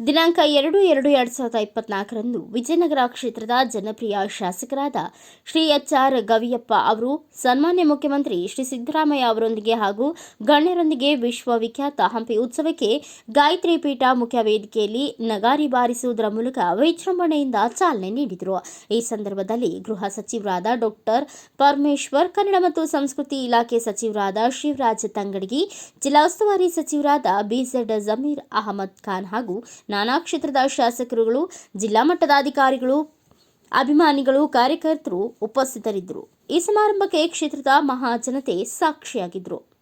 ದಿನಾಂಕ ಎರಡು ಎರಡು ಎರಡು ಸಾವಿರದ ಇಪ್ಪತ್ನಾಲ್ಕರಂದು ವಿಜಯನಗರ ಕ್ಷೇತ್ರದ ಜನಪ್ರಿಯ ಶಾಸಕರಾದ ಶ್ರೀ ಎಚ್ ಆರ್ ಗವಿಯಪ್ಪ ಅವರು, ಸನ್ಮಾನ್ಯ ಮುಖ್ಯಮಂತ್ರಿ ಶ್ರೀ ಸಿದ್ದರಾಮಯ್ಯ ಅವರೊಂದಿಗೆ ಹಾಗೂ ಗಣ್ಯರೊಂದಿಗೆ ವಿಶ್ವವಿಖ್ಯಾತ ಹಂಪಿ ಉತ್ಸವಕ್ಕೆ ಗಾಯತ್ರಿ ಪೀಠ ಮುಖ್ಯ ವೇದಿಕೆಯಲ್ಲಿ ನಗಾರಿ ಬಾರಿಸುವುದರ ಮೂಲಕ ವಿಜೃಂಭಣೆಯಿಂದ ಚಾಲನೆ ನೀಡಿದರು. ಈ ಸಂದರ್ಭದಲ್ಲಿ ಗೃಹ ಸಚಿವರಾದ ಡಾಕ್ಟರ್ ಪರಮೇಶ್ವರ್, ಕನ್ನಡ ಮತ್ತು ಸಂಸ್ಕೃತಿ ಇಲಾಖೆ ಸಚಿವರಾದ ಶಿವರಾಜ್ ತಂಗಡಗಿ ಜಿಲ್ಲಾ ಉಸ್ತುವಾರಿ ಸಚಿವರಾದ ಬಿಝೆಡ್ ಜಮೀರ್ ಅಹಮದ್ ಖಾನ್ ಹಾಗೂ ನಾನಾ ಕ್ಷೇತ್ರದ ಶಾಸಕರುಗಳು ಜಿಲ್ಲಾ ಮಟ್ಟದ ಅಧಿಕಾರಿಗಳು ಅಭಿಮಾನಿಗಳು ಕಾರ್ಯಕರ್ತರು ಉಪಸ್ಥಿತರಿದ್ದರು. ಈ ಸಮಾರಂಭಕ್ಕೆ ಕ್ಷೇತ್ರದ ಮಹಾಜನತೆ ಸಾಕ್ಷಿಯಾಗಿದ್ದರು.